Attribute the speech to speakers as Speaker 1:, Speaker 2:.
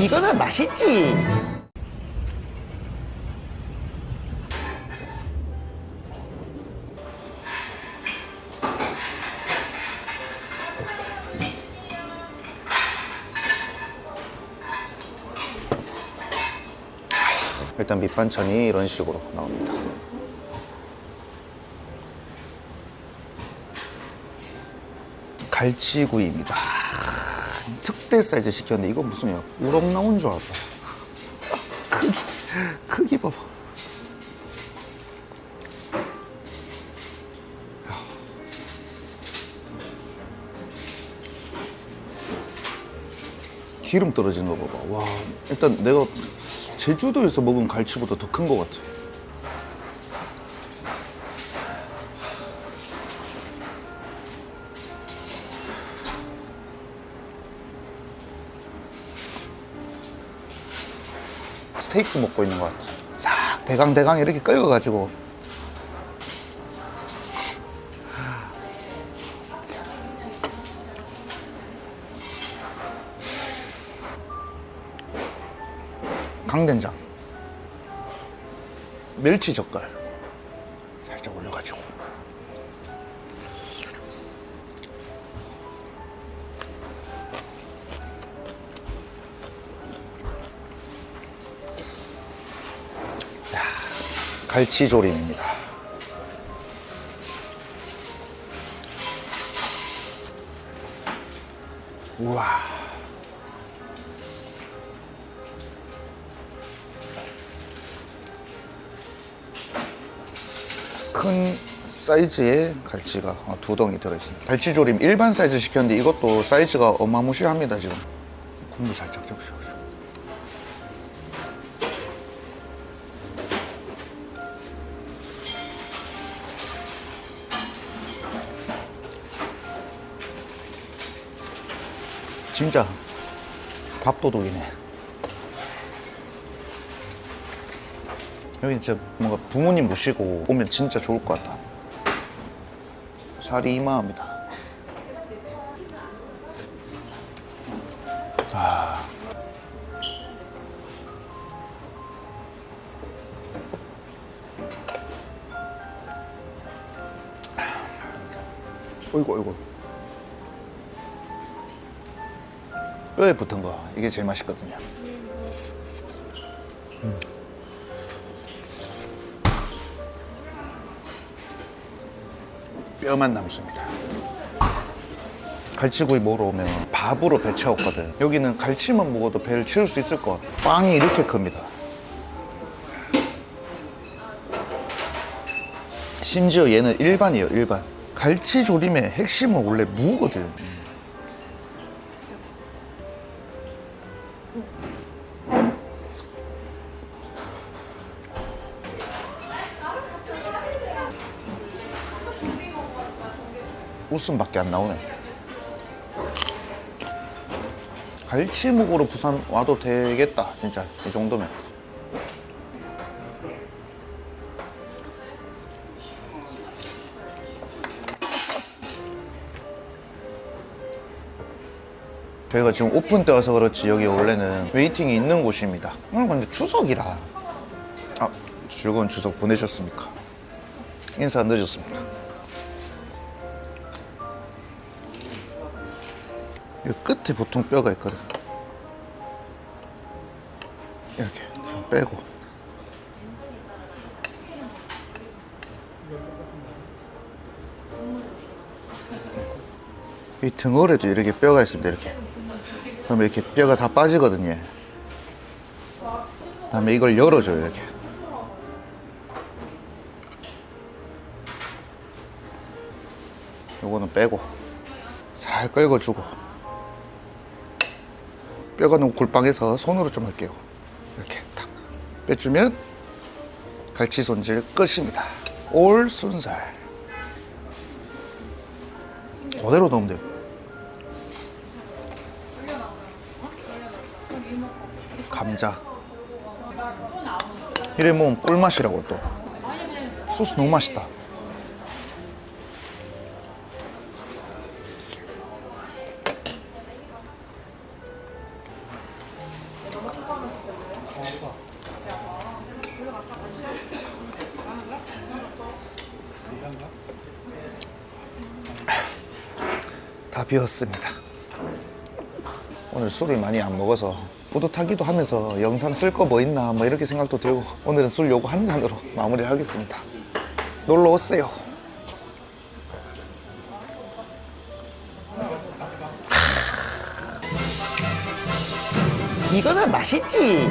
Speaker 1: 이거는 맛있지. 일단 밑반찬이 이런 식으로 나옵니다. 갈치구이입니다. 특대 사이즈 시켰는데 이거 무슨 우럭 나온 줄 알았다. 크기, 크기 봐봐. 기름 떨어지는 거 봐봐. 와, 일단 내가 제주도에서 먹은 갈치보다 더큰것 같아. 스테이크 먹고 있는 것 같아. 싹 대강대강 이렇게 끓여가지고. 강된장. 멸치 젓갈. 살짝 올려가지고 갈치조림입니다 우와 큰 사이즈의 갈치가 어, 두 덩이 들어있습니다. 갈치조림 일반 사이즈 시켰는데 이것도 사이즈가 어마무시합니다 지금. 국물 살짝 적셔 진짜 밥도둑이네. 여기 진짜 뭔가 부모님 모시고 오면 진짜 좋을 것 같다. 살이 이마합니다. 아. 어이구, 어이구. 뼈에 붙은 거, 이게 제일 맛있거든요. 뼈만 남습니다. 갈치구이 먹으러 오면 밥으로 배 채웠거든. 여기는 갈치만 먹어도 배를 채울 수 있을 것 같아. 빵이 이렇게 큽니다. 심지어 얘는 일반이에요, 일반. 갈치 조림의 핵심은 원래 무거든. 웃음밖에 안 나오네. 갈치묵으로 부산 와도 되겠다, 진짜. 이 정도면. 저희가 지금 오픈 때여서 그렇지 여기 원래는 웨이팅이 있는 곳입니다. 오늘 근데 추석이라. 아, 즐거운 추석 보내셨습니까? 인사 늦었습니다. 이 끝에 보통 뼈가 있거든. 이렇게 좀 빼고. 이 등어에도 이렇게 뼈가 있습니다. 이렇게. 그럼 이렇게 뼈가 다 빠지거든요. 다음에 이걸 열어줘요. 이렇게. 요거는 빼고 살 긁어주고 뼈가 너무 굴빵해서 손으로 좀 할게요. 이렇게 딱 빼주면 갈치 손질 끝입니다. 올 순살. 그대로 넣으면 돼요. 감자. 이래 먹으면 꿀맛이라고 또. 소스 너무 맛있다. 다 비웠습니다. 오늘 술을 많이 안 먹어서 뿌듯하기도 하면서 영상 쓸 거 뭐 있나 뭐 이렇게 생각도 들고 오늘은 술 요거 한 잔으로 마무리를 하겠습니다. 놀러 오세요. 이거는 맛있지.